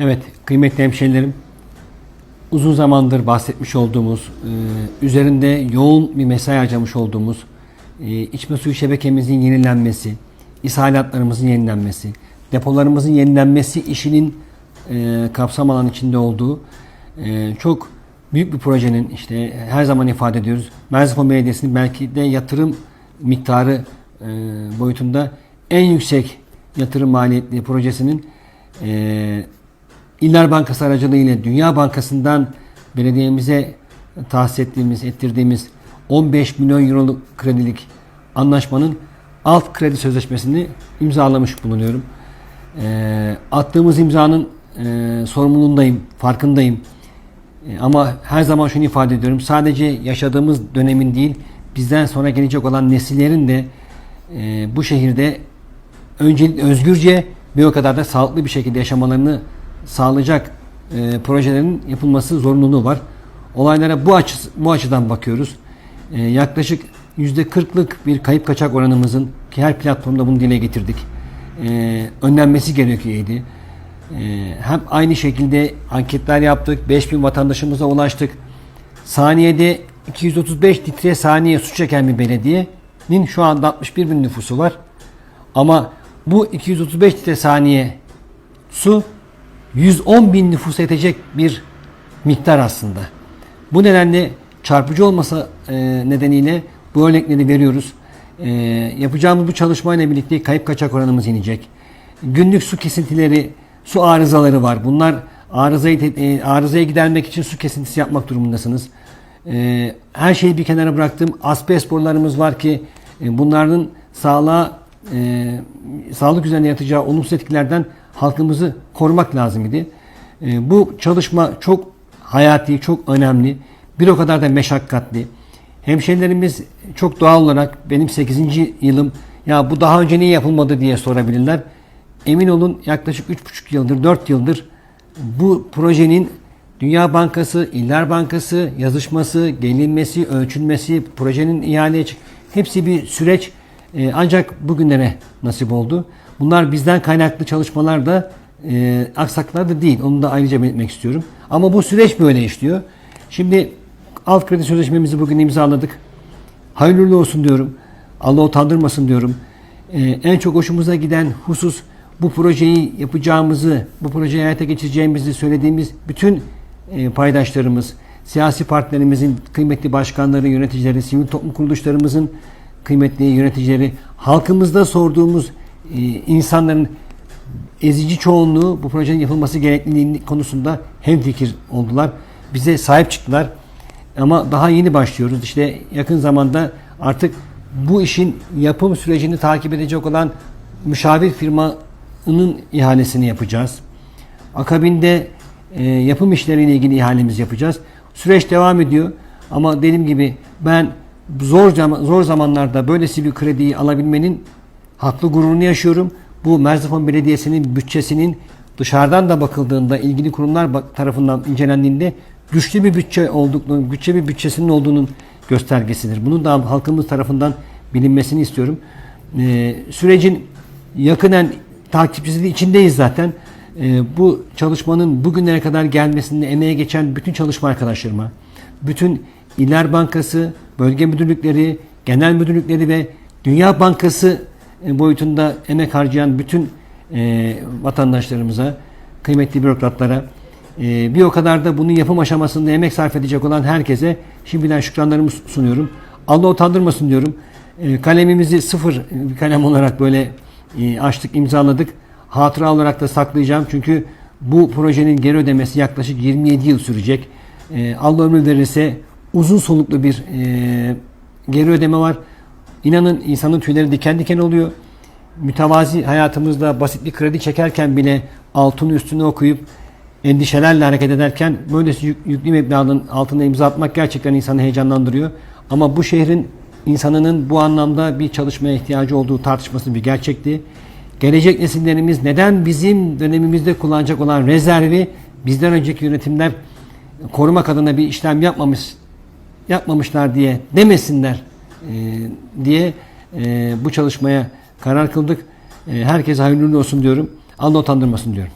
Evet kıymetli hemşehrilerim uzun zamandır bahsetmiş olduğumuz, e, üzerinde yoğun bir mesai harcamış olduğumuz e, içme suyu şebekemizin yenilenmesi, ishalatlarımızın yenilenmesi, depolarımızın yenilenmesi işinin e, kapsam alan içinde olduğu çok büyük bir projenin işte her zaman ifade ediyoruz. Merzifon Belediyesi'nin belki de yatırım miktarı boyutunda en yüksek yatırım maliyetli projesinin İller Bankası aracılığıyla Dünya Bankası'ndan belediyemize tahsis ettiğimiz, ettirdiğimiz 15 milyon euroluk kredilik anlaşmanın alt kredi sözleşmesini imzalamış bulunuyorum. E, attığımız imzanın e, sorumluluğundayım, farkındayım. E, ama her zaman şunu ifade ediyorum. Sadece yaşadığımız dönemin değil, bizden sonra gelecek olan nesillerin de e, bu şehirde öncelikle özgürce bir o kadar da sağlıklı bir şekilde yaşamalarını sağlayacak e, projelerin yapılması zorunluluğu var. Olaylara bu açı, bu açıdan bakıyoruz. E, yaklaşık %40'lık bir kayıp kaçak oranımızın ki her platformda bunu dile getirdik. E, önlenmesi gerekiyordu. E, hem aynı şekilde anketler yaptık. 5000 vatandaşımıza ulaştık. Saniyede 235 litre saniye su çeken bir belediyenin şu anda 61 bin nüfusu var. Ama bu 235 litre saniye su 110 bin nüfusa yetecek bir miktar aslında. Bu nedenle çarpıcı olmasa e, nedeniyle bu örnekleri veriyoruz. E, yapacağımız bu çalışmayla birlikte kayıp kaçak oranımız inecek. Günlük su kesintileri, su arızaları var. Bunlar arızayı e, arızaya gidermek için su kesintisi yapmak durumundasınız. Her şeyi bir kenara bıraktım. Asbest borularımız var ki bunların sağlığa sağlık üzerine yatacağı olumsuz etkilerden halkımızı korumak lazım idi. E, bu çalışma çok hayati, çok önemli. Bir o kadar da meşakkatli. Hemşehrilerimiz çok doğal olarak benim 8. yılım ya bu daha önce niye yapılmadı diye sorabilirler. Emin olun yaklaşık 3,5 yıldır, 4 yıldır bu projenin Dünya Bankası, İller Bankası yazışması, gelinmesi, ölçülmesi, projenin ihaleye çık hepsi bir süreç. Ee, ancak bugünlere nasip oldu. Bunlar bizden kaynaklı çalışmalar da e, aksaklar da değil. Onu da ayrıca belirtmek istiyorum. Ama bu süreç böyle işliyor. Şimdi alt kredi sözleşmemizi bugün imzaladık. Hayırlı olsun diyorum. Allah utandırmasın diyorum. Ee, en çok hoşumuza giden husus bu projeyi yapacağımızı, bu projeyi hayata geçireceğimizi söylediğimiz bütün e, paydaşlarımız, siyasi partilerimizin kıymetli başkanları, yöneticileri, sivil toplum kuruluşlarımızın kıymetli yöneticileri, halkımızda sorduğumuz e, insanların ezici çoğunluğu bu projenin yapılması gerekliliği konusunda hemfikir oldular. Bize sahip çıktılar. Ama daha yeni başlıyoruz. İşte yakın zamanda artık bu işin yapım sürecini takip edecek olan müşavir firmanın ihalesini yapacağız. Akabinde e, yapım işleriyle ilgili ihalemizi yapacağız. Süreç devam ediyor. Ama dediğim gibi ben zor zor zamanlarda böylesi bir krediyi alabilmenin haklı gururunu yaşıyorum. Bu Merzifon Belediyesi'nin bütçesinin dışarıdan da bakıldığında ilgili kurumlar tarafından incelendiğinde güçlü bir bütçe oldukluğunu, güçlü bir bütçesinin olduğunun göstergesidir. Bunun da halkımız tarafından bilinmesini istiyorum. Ee, sürecin yakınen takipçisi de içindeyiz zaten. Ee, bu çalışmanın bugünlere kadar gelmesinde emeğe geçen bütün çalışma arkadaşlarıma, bütün İller Bankası, bölge müdürlükleri, genel müdürlükleri ve Dünya Bankası boyutunda emek harcayan bütün e, vatandaşlarımıza, kıymetli bürokratlara, e, bir o kadar da bunun yapım aşamasında emek sarf edecek olan herkese şimdiden şükranlarımı sunuyorum. Allah utandırmasın diyorum. E, kalemimizi sıfır bir kalem olarak böyle e, açtık, imzaladık. Hatıra olarak da saklayacağım. Çünkü bu projenin geri ödemesi yaklaşık 27 yıl sürecek. E, Allah ömür verirse uzun soluklu bir e, geri ödeme var. İnanın insanın tüyleri diken diken oluyor. Mütevazi hayatımızda basit bir kredi çekerken bile altını üstüne okuyup endişelerle hareket ederken böylesi yük, yüklü meblağın altına imza atmak gerçekten insanı heyecanlandırıyor. Ama bu şehrin insanının bu anlamda bir çalışmaya ihtiyacı olduğu tartışması bir gerçekti. Gelecek nesillerimiz neden bizim dönemimizde kullanacak olan rezervi bizden önceki yönetimler korumak adına bir işlem yapmamış yapmamışlar diye demesinler diye e, bu çalışmaya karar kıldık. E, herkese hayırlı olsun diyorum. Allah utandırmasın diyorum.